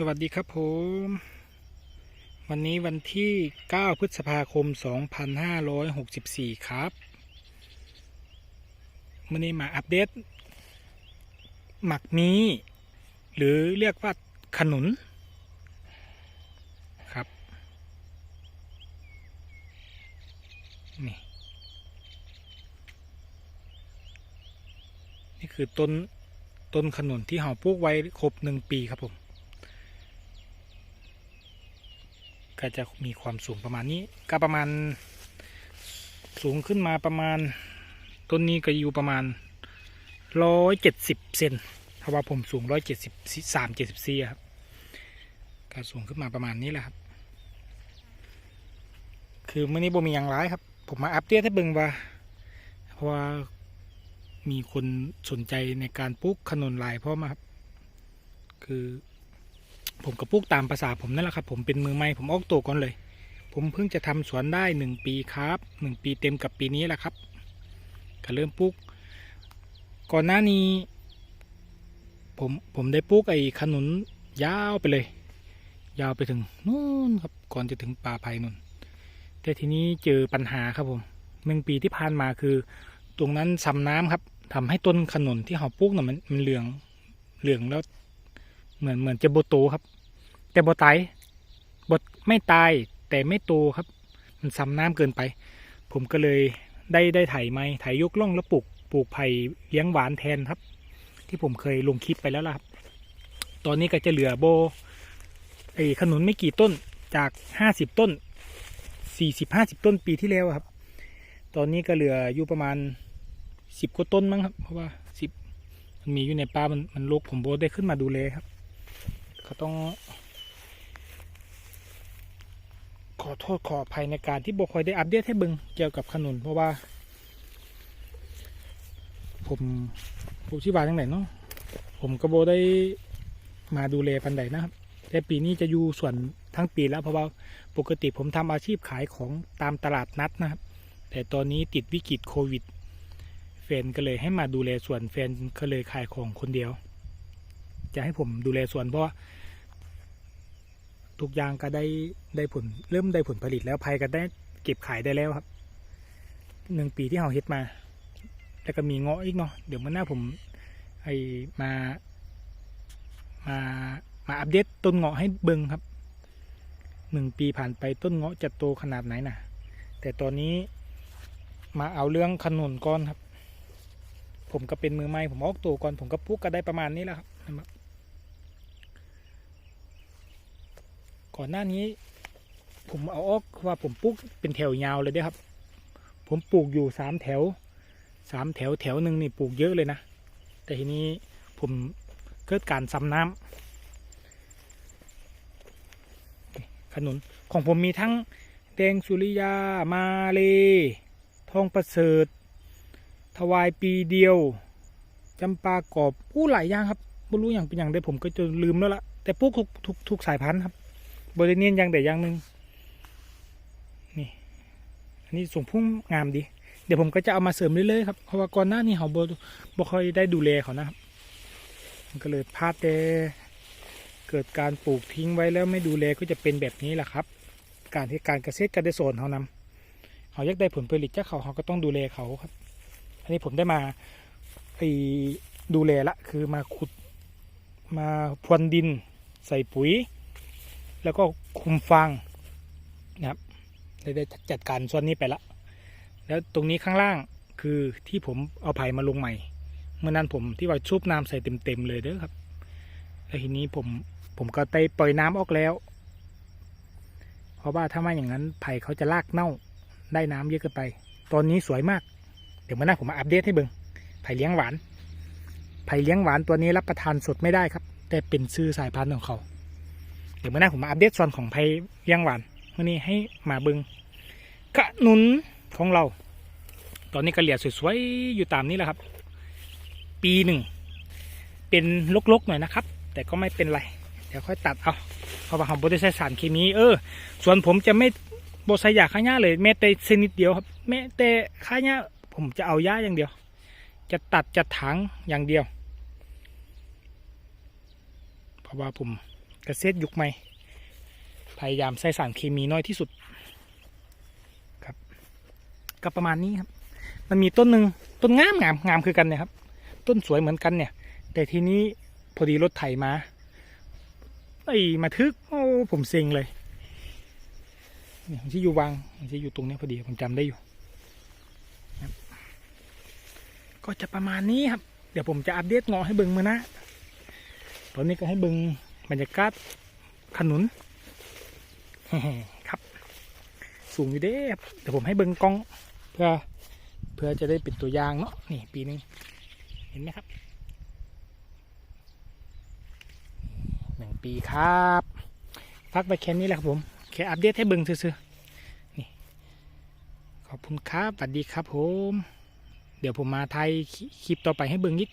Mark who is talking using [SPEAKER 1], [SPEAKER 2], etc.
[SPEAKER 1] สวัสดีครับผม วันนี้วันที่ 9 พฤษภาคม 2564 ครับวันนี้มาอัปเดต หมักมี หรือเรียกว่าขนุน ครับ นี่ นี่คือต้นต้นขนุนที่เห่าปลูกไว้ครบหนึ่งปีครับผม ก็จะมีความสูงประมาณนี้ ก็ประมาณสูงขึ้นมาประมาณต้นนี้ก็อยู่ประมาณร้อยเจ็ดสิบเซนเพราะว่าผมสูงร้อยเจ็ดสิบสามเจ็ดสิบสี่ครับก็สูงขึ้นมาประมาณนี้แหละครับ คือเมื่อนี้บ่มีอย่างร้ายครับ ผมมาอัปเดตให้เบิ่งว่า เพราะว่ามีคนสนใจในการปลูกขนุนลายพราะมาครับ คือ ผมก็ปลูกตามภาษาผมนั่นแหละครับ ผมเป็นมือใหม่ผมออกตัวก่อนเลย ผมเพิ่งจะทำสวนได้หนึ่งปีครับหนึ่งปีเต็มกับปีนี้แหละครับ ก็เริ่มปลูก ก่อนหน้านี้ ผมผมได้ปลูกไอ้ขนุนยาวไปเลย ยาวไปถึงนู่นครับ ก่อนจะถึงป่าไผ่นู่นแต่ทีนี้เจอปัญหาครับผมหนึ่งปีที่ผ่านมาคือ ตรงนั้นซ้ำน้ำครับทำให้ต้นขนุนที่เขาปลูกน่ะมันมันเหลืองเหลืองแล้ว เหมือนเหมือนจะโบโตครับ แต่โบตายบดไม่ตายแต่ไม่โตครับ มันซ้ำน้ำเกินไป ผมก็เลยได้ได้ไถไม้ไถยกล่องแล้วปลูกปลูกไผ่เลี้ยงหวานแทนครับ ที่ผมเคยลงคลิปไปแล้วล่ะครับ ตอนนี้ก็จะเหลือโบไอ้ขนุนไม่กี่ต้นจากห้าสิบต้นสี่สิบห้าสิบต้นปีที่แล้วครับ ตอนนี้ก็เหลืออยู่ประมาณสิบกว่าต้นมั้งครับ เพราะว่าสิบมันมีอยู่ในป่ามันมันรกผมโบได้ขึ้นมาดูแลครับ เขาต้อง ขอโทษขออภัยในการที่บคอยได้อัปเดตให้บิงเกี่ยวกับขนุนเพราะว่า ผมผมที่บาจังไหนเนาะผมก็โบได้มาดูแลปันใดนะครับ แต่ปีนี้จะอยู่ส่วนทั้งปีแล้วเพราะว่าปกติผมทำอาชีพขายของตามตลาดนัดนะครับ แต่ตอนนี้ติดวิกฤตโควิดแฟนก็เลยให้มาดูแลส่วนแฟนก็เลยขายของคนเดียว จะให้ผมดูแลส่วนเพราะ ทุกอย่างก็ได้ได้ผลเริ่มได้ผลผลิตแล้วภัยก็ได้เก็บขายได้แล้วครับหนึ่งปีที่เราเฮ็ดมา แล้วก็มีเงาะอีกเนาะเดี๋ยวมื่อหน้าผมไอมามามาอัปเดตต้นเงาะให้เบิ่งครับหนึ่งปีผ่านไปต้นเงาะจะโตขนาดไหนนะแต่ตอนนี้มาเอาเรื่องขนุนก่อนครับ ผมก็เป็นมือใหม่ผมออกตัวก่อนผมก็ปลูกก็ได้ประมาณนี้แหละครับ ก่อนหน้านี้ ผมเอาออกว่าผมปลูกเป็นแถวยาวเลยด้ครับ ผมปลูกอยู่สามแถวสามแถวแถวหนึ่งนี่ปลูกเยอะเลยนะ แต่ทีนี้ผมเกิดการซ้ำน้ำขนุนของผมมีทั้งแดงสุริยา มาเล ทองประเสริฐ ถวายปีเดียวจำปากรอบผู้หลายอย่างครับไม่รู้อย่างเป็นอย่างใดผมก็จะลืมแล้วละแต่ปลูกทุกทุกทุกสายพันธุ์ครับ บริเนียนยางแต่ย่างหนึ่งนี่อันนี้ส่งพุ่งงามดี เดี๋ยวผมก็จะเอามาเสริมเรื่อยๆครับเพราะว่าก่อนหน้านี้เขาบ่บ่ค่อยได้ดูแลเขานะครับมันก็เลยพลาดแต่เกิดการปลูกทิ้งไว้แล้วไม่ดูแลก็จะเป็นแบบนี้แหละครับ การที่การเกษตรการได้สอนเขานำเขาอยากได้ผลผลิตจากเขาเขาก็ต้องดูแลเขาครับ อันนี้ผมได้มาไปดูแลละคือมาขุดมาพรวนดินใส่ปุ๋ย แล้วก็คุมฟางนะครับได้จัดการส่วนนี้ไปละแล้วตรงนี้ข้างล่างคือที่ผมเอาไผ่มาลงใหม่ เมื่อนั้นผมที่ว่าชุบน้ำใส่เต็มๆเลยเด้อครับ แล้วทีนี้ผมผมก็ไปปล่อยน้ำออกแล้ว เพราะว่าถ้าไม่อย่างนั้นไผ่เขาจะลากเน่าได้น้ำเยอะเกินไป ตอนนี้สวยมาก เดี๋ยวเมื่อหน้าผมมาอัปเดตให้เบิงไผ่เลี้ยงหวาน ไผ่เลี้ยงหวานตัวนี้รับประทานสดไม่ได้ครับ แต่เป็นชื่อสายพันธุ์ของเขา เดี๋ยวเมื่อหน้าผมมาอัปเดตส่วนของไผ่เลี้ยงหวานวันนี้ให้มาเบิงขนุนของเรา ตอนนี้ก็เหลี่ยสวยๆอยู่ตามนี้แหละครับ ปีหนึ่งเป็นลกๆหน่อยนะครับ แต่ก็ไม่เป็นไร เดี๋ยวค่อยตัดเอาเพราะว่าผมบริใช้สารเคมีเออส่วนผมจะไม่บใส่ยาฆ่าหญ้าเลยแม้แต่ชนิดเดียวครับแม้แต่ฆ่าหญ้าผมจะเอาหญ้าอย่างเดียว จะตัดจะถางอย่างเดียว เพราะว่าผม เกษตรยุคใหม่ พยายามใส่สารเคมีน้อยที่สุดครับก็ประมาณนี้ครับ มันมีต้นหนึ่งต้นงามงามงามคือกันเนี่ยครับ ต้นสวยเหมือนกันเนี่ย แต่ทีนี้พอดีรถไถมาไอ้มาทึกโอ้ผมเซ็งเลยเนี่ยมันที่อยู่วางมันที่อยู่ตรงนี้พอดีผมจำได้อยู่ก็จะประมาณนี้ครับ เดี๋ยวผมจะอัปเดตเงาะให้เบิ่งมือนะตอนนี้ก็ให้เบิ่ง บรรยากาศขนุนครับ สูงอยู่เด้เดี๋ยวผมให้เบิ่งกล้อง เพื่อเพื่อจะได้เป็นตัวอย่างเนาะนี่ปีนึงเห็นไหมครับหนึ่งปีครับฟักไปแค่นี้แหละครับผมแค่อัปเดตให้เบิ่งซื่อๆนี่ขอบคุณครับสวัสดีครับผม เดี๋ยวผมมาไทยคลิปต่อไปให้เบิ่งอีก